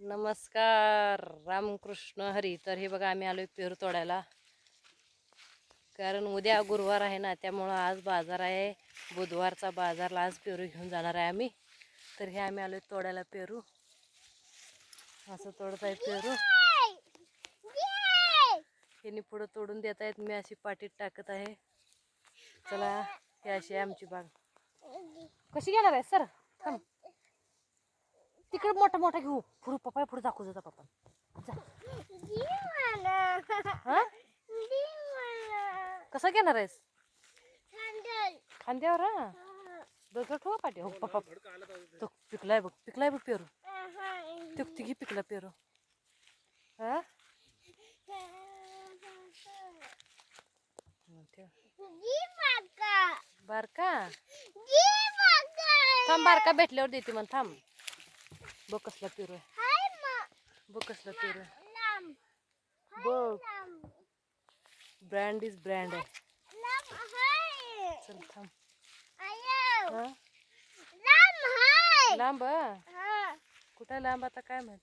नमस्कार. रामकृष्ण हरी. तर हे बघा आम्ही आलो पेरू तोडायला. कारण उद्या गुरुवार आहे ना त्यामुळं आज बाजार आहे. बुधवारचा बाजारला आज पेरू घेऊन जाणार आहे आम्ही. तर हे आम्ही आलो तोडायला पेरू. असं तोडत आहे पेरू. यांनी पुढं तोडून देत आहेत. मी अशी पाटीत टाकत आहे. चला हे अशी आहे आमची बाग. कशी घेणार आहे सर? थांब. तिकडे मोठा मोठा घेऊ. पुढे पप्पा पुढे दाखवू जाता पप्पा हा? कसा घेणार आहेस? खांद्यावर हा? दगड ठेवा पाठी? हो पप्पा. तो पिकलाय बघ पिकलाय बघ पेरू. तो तिघी पिकला पेरू. हा. बारका? थांब बारका भेटल्यावर देते मग थांब. बघ कसला पेरू आहे बघ कसला पेरू आहे बघ ब्रँड इज ब्रँड आहे चल थांब हा लांब हा? कुठं लांब आता काय माहीत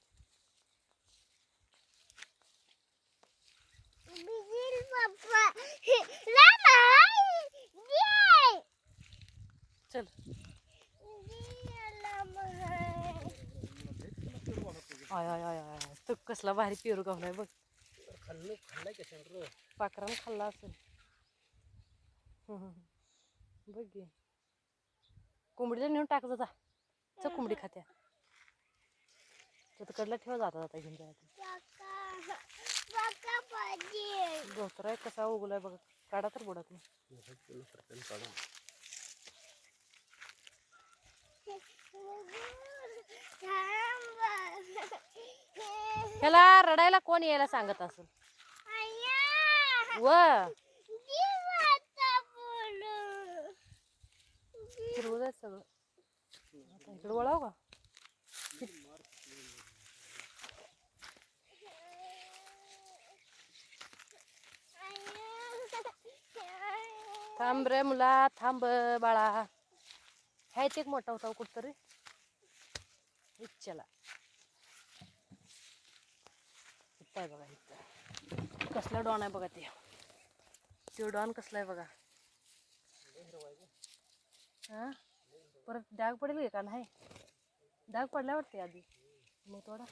चल आय आय आय आय तो कसला भारी पेरू गावलाय बघ. खाल्लं खाल्लाय कशानं पाखरानं खाल्ला असेल. हं, हं, हं. बघ घे कोंबडीला नेऊन टाक जाता चल कोंबडी खात्या. तर कडला ठेवा जाता जाता घेऊन जायचं. आहे कसा उगलाय बघा. काढा तर बुडात ह्याला रडायला कोण यायला सांगत असेल? व. फिरवू सगळं. इकडे वळाव का? थांब रे मुला थांब बाळा. ह्याच एक मोठा होता कुठतरी. चला इथं आहे बघा इथं. कसला डॉन आहे बघा ते. तो डॉन कसला आहे बघा. हां? परत डाग पडेल का नाही? डाग पडल्या वाटते आधी. मग थोडा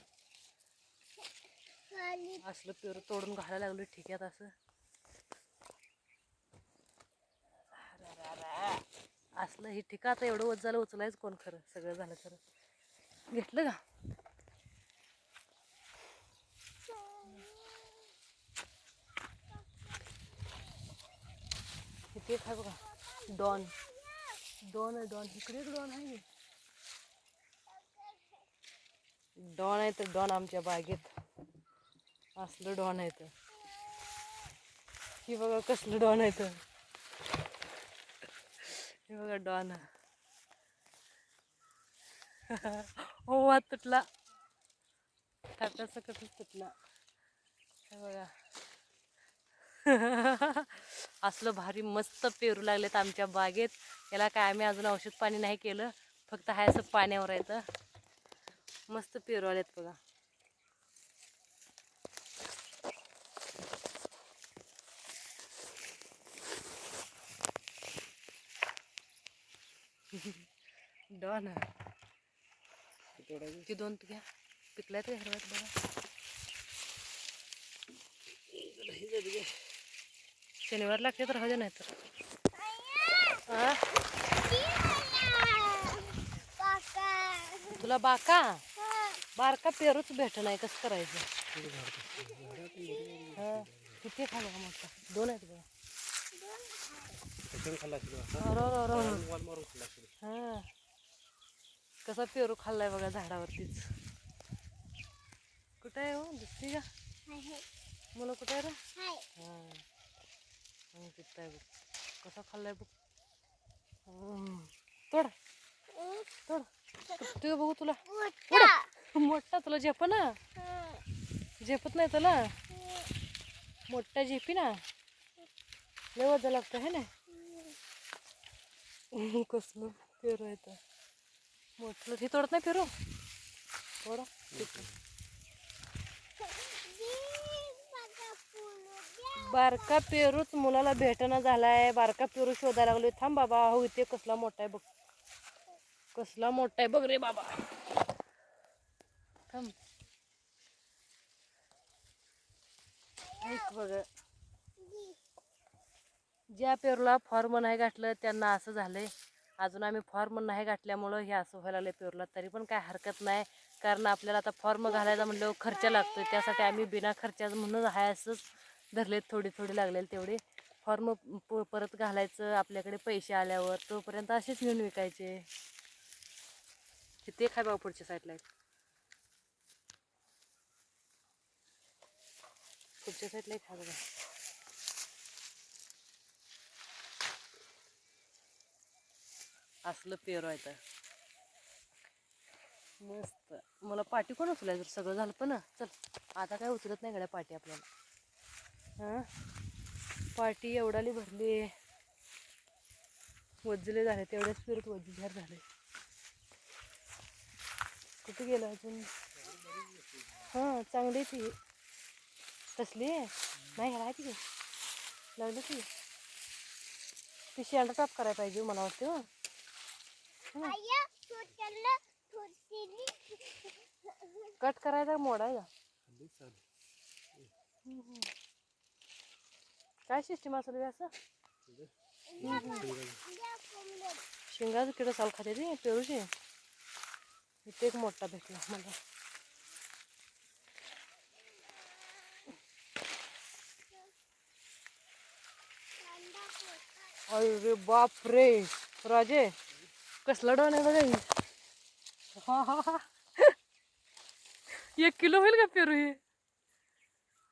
असलं पेरू तोडून घालायला लागलो ठीक आहे असं. असलं हे ठिका आता एवढं वज झालं उचलायच कोण खरं? सगळं झालं खरं. घेतलं का? ते एक आहे बघा. डॉन. डॉन आहे डॉन. इकडे एक डॉन आहे डॉन आहे तर डॉन आमच्या बागेत. असलं डॉन आहे तर. ही बघा कसलं डॉन आहे तर. हे बघा डॉन. हो हात तुटला. टाटा सकटच तुटला. हे बघा. असलं भारी मस्त पेरू लागलेत आमच्या बागेत. याला काय आम्ही अजून औषध पाणी नाही केलं. फक्त हाय असं पाण्यावर आहे मस्त पेरू आलेत बघा. डॉन ते दोन घ्या. पिकल्यात का हिरव्यात बघा. शनिवार लागते तर हजे नाही तर? तुला बाका? बारका पेरूच भेट नाही कसं करायचं? हा? किती खालो का मोठा? दोन आहेत बघा. हा. कसा पेरू खाल्लाय बघा झाडावरतीच. कुठं आहे हो? दिसते का? मुलं कुठं आहे रे? हा आहे बघ. कसा खाल्लाय बघ. तोड. तोड. तू बघू तुला. मोठा तुला झेप ना. झेपत नाही तुला. मोठा झेपी ना. लय वजा लागतं है ना? कसलं पेरू आहे तर. मोठलं हे तोडत नाही पेरू? थोडं ठीक आहे बारका पेरूच मुलाला भेटणं झालाय. बारका पेरू शोधायला लागलोय. थांब बाबा हो इथे कसला मोठा आहे बघ. कसला मोठा आहे बघ रे बाबा. थांब. बघ. ज्या पेरूला फॉर्म नाही गाठलं त्यांना असं झालंय. अजून आम्ही फॉर्म नाही गाठल्यामुळं हे असं व्हायला लागलं पेरूला. तरी पण काय हरकत नाही. कारण आपल्याला आता फॉर्म घालायचा म्हणलं खर्च लागतो त्यासाठी आम्ही बिना खर्चाचं म्हणून हाय असंच धरलेत थोडे थोडे लागलेले तेवढे. फॉर्म प परत घालायचं आपल्याकडे पैसे आल्यावर तोपर्यंत असेच नेऊन विकायचे. ते खाय बाबा पुढच्या साईडला पुढच्या साईडला एक खा बघा असलं पेरू आहे तर. मस्त. मला पाठी कोण उचलायचं? सगळं झालं पण चल आता काय उचलत नाही गड्या पाठी आपल्याला. हाँ? पाटी एवढाली भरली. वज्जले झाले तेवढ्याच फिरत वज्जीझार झाले. कुठे गेलं अजून? हाँ चांगली ती. तसली आहे? नाही घ्यायला ती. लागली ती. ती शेंडा टाप करायला पाहिजे मला वाटते कट करायचा मोडायचा चालेल. काय सिस्टीम असेल खाते एक अरे बाप रे राजे, कसला डॉन आहे ही. हा हा हा. एक किलो होईल का पेरू हे?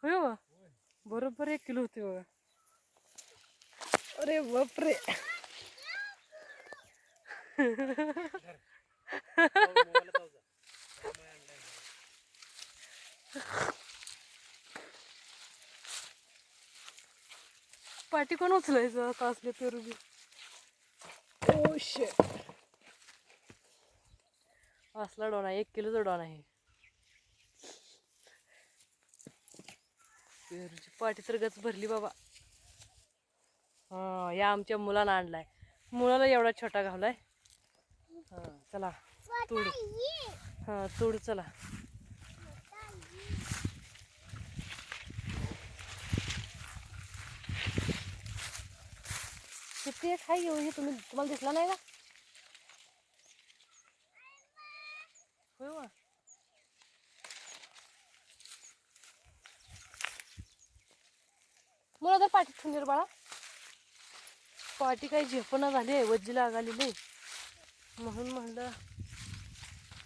होय बा बरोबर एक किलो होते बघा. अरे बाप रे मोबाईलला जाऊ जा. मोबाईल आणलाय. पाठी कोण उचलायचं आता असले पेरू बी ओ शे असला डॉन आहे एक किलोचा डॉन आहे पेरूची पाठी तर गच भरली बाबा या आमच्या मुलानं आणलाय. मुलाला एवढा छोटा घावलाय. हा चला. तूड. हा तूड चला. किती एक आहे येऊ हे तुम्ही तुम्हाला दिसला नाही का? होय वा. तर पाठी ठेवून बाळा. पाठी काही झेपणं झाली वज्जी लागालेली म्हणून म्हणलं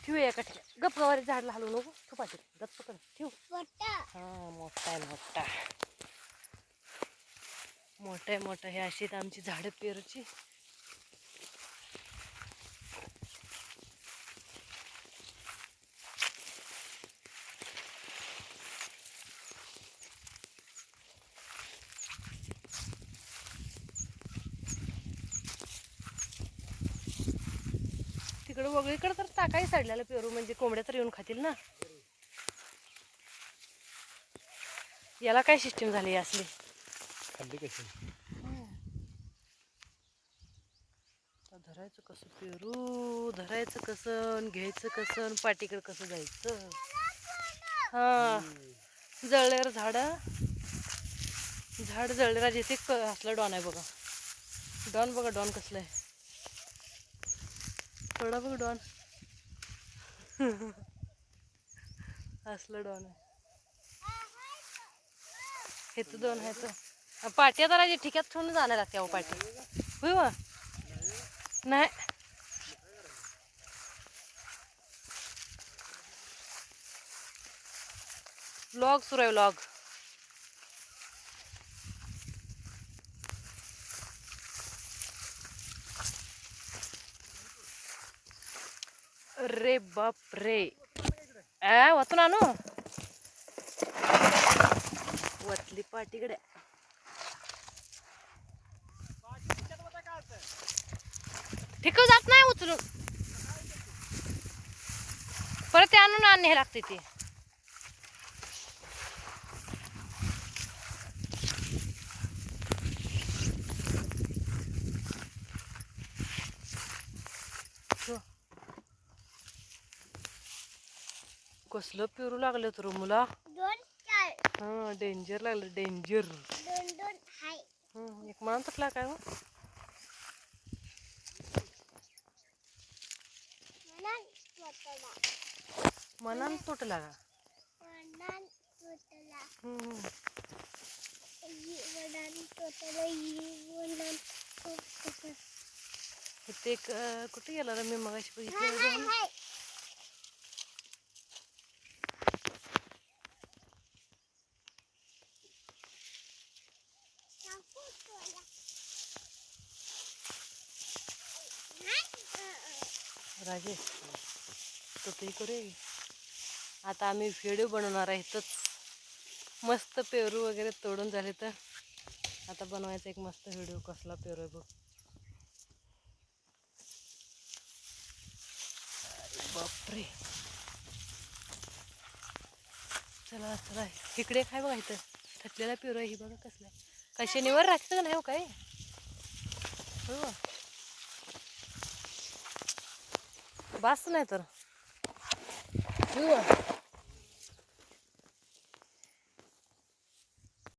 ठेवूया एका ठिकाणी. गप गवारी झाडला हलवू नको तू पाठी गप पकड ठेवू. हा मोठा आहे मोठा. मोठं आहे मोठं हे अशी आमची झाडं पेरूची. तिकडं वगळीकडे तर टाकाही सडलेलं पेरू म्हणजे कोंबड्या तर येऊन खातील ना. याला काय सिस्टीम झाली असली? खाल्ली कशी? धरायचं कसं पेरू धरायचं कसं घ्यायचं कसं पाठीकडे कसं जायचं? हा जळल्यावर झाड. झाड जळलेला जिथे क असलं डॉन आहे बघा. डॉन बघा डॉन कसलं आहे. थोडा बघ डॉन. असलं डॉन आहे. हे तर दोन आहे तर. पाट्या तर ठिक्यात ठेवून जाणार त्या अहो पाटी होय वा. नाही. लॉग सुरू आहे व्लॉग अरे बाप रे आ वतून आणू वतली पाटीकडे ठिक जात नाही उचलून. परत ते आणून आणणे लागते ते. कसलं पेरू लागलं तर मुला? हा डेंजर लागलं डेंजर एक मान तुटला काय मनान तुटला. का? अं, कुठे गेला रे मी मगाशी? बघितलं हाय होतं. हाय टाकू तुला. नाही. राजेश तो ते करे आता आम्ही व्हिडिओ बनवणार आहे इथंच. मस्त पेरू वगैरे तोडून झाले तर. आता बनवायचा एक मस्त व्हिडिओ कसला पेरू आहे बघ. बापरे. चला चला. इकडे काय बघा इथं? थकलेला पेरू आहे. ही बघा कसला काय शनिवार राखतं का नाही हो काय? हो. बास नाही तर. हो